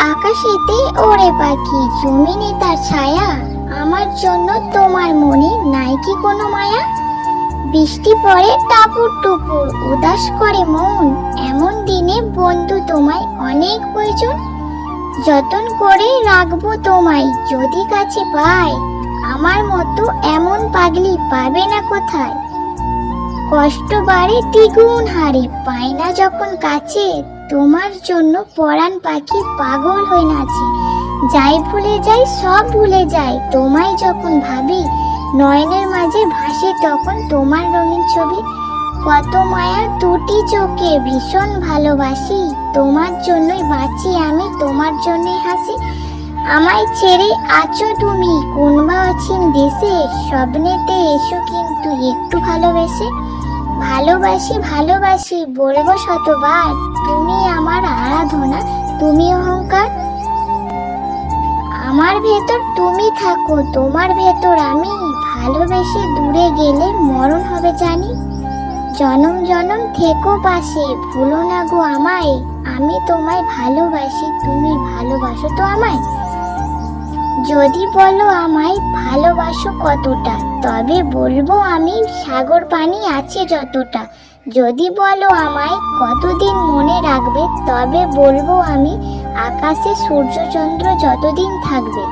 আকাশেতে ওড়ে পাখি, জমিনে তার ছায়া। আমার জন্য তোমার মনে নাই কি কোনো মায়া? বৃষ্টি পড়ে টাপুর টুপুর, উদাস করে মন। এমন দিনে বন্ধু তোমায় অনেক প্রয়োজন। যতন করে রাখব তোমায় যদি কাছে পাই। আমার মতো এমন পাগলি পাবে না কোথায়? কষ্ট বাড়ে দ্বিগুণ হারে, পায় না যখন কাছে। তোমার জন্য পরাণ পাখি পাগল হয়ে নাচে। যাই ভুলে যাই, সব ভুলে যাই। তোমায় যখন ভাবি, নয়নের মাঝে ভাসে তখন তোমার রঙিন ছবি। কত মায়া দুটি চোখে ভীষণ ভালোবাসি। তোমার জন্যই বাঁচি আমি, তোমার জন্যই হাসি। আমায় ছেড়ে আছো তুমি কোন বা অচিন দেশে। স্বপ্নেতে এসো কিন্তু একটু ভালোবেসে। ভালোবাসি ভালোবাসি, বলব শতবার। তুমি আমার আরাধনা, তুমি অহংকার। আমার ভেতর তুমি থাকো, তোমার ভেতর আমি। ভালোবেসে দূরে গেলে মরণ হবে জানি। জনম জনম থেকো পাশে, ভুলো না গো আমায়। আমি তোমায় ভালোবাসি, তুমি ভালোবাসো তো আমায়। যদি বলো আমায় ভালোবাসো কতটা, তবে বলব আমি সাগর পানি আছে যতটা। যদি বলো আমায় কতদিন মনে রাখবে, তবে বলব আমি আকাশে সূর্যচন্দ্র যতদিন থাকবে।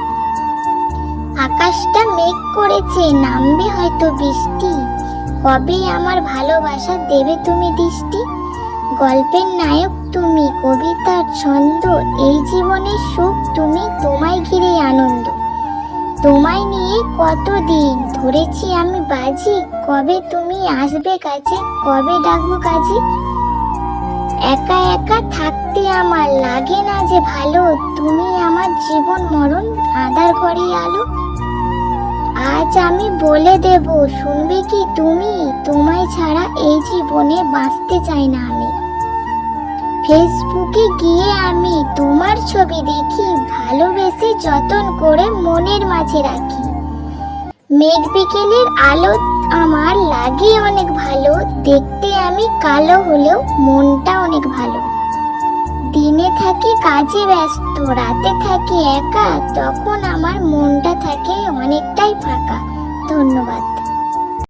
আকাশটা মেঘ করেছে, নামবে হয়তো বৃষ্টি। কবে আমার ভালোবাসা দেবে তুমি দৃষ্টি? গল্পের নায়ক তুমি কবিতার ছন্দ, এই জীবনের সুখ তুমি তোমায় ঘিরে আনন্দ। তোমায় নিয়ে কতদিন ধরেছি আমি বাজি, কবে তুমি আসবে কাছে কবে ডাকবো কাজে? একা একা থাকতে আমার লাগে না যে ভালো, তুমি আমার জীবন মরণ আধার ঘরে আলো। আজ আমি বলে দেব, শুনবে কি তুমি? তোমায় ছাড়া এই জীবনে বাঁচতে চাই না আমি। ফেসবুকে গিয়ে আমি তোমার ছবি দেখি, ভালোবেসে যতন করে মনের মাঝে রাখি। মেঘ বিকেলের আলো আমার লাগে অনেক ভালো, দেখতে আমি কালো হলেও মনটা অনেক ভালো। দিনে থাকি কাজে ব্যস্ত, রাতে থাকি একা, তখন আমার মনটা থাকে অনেকটাই ফাঁকা। ধন্যবাদ।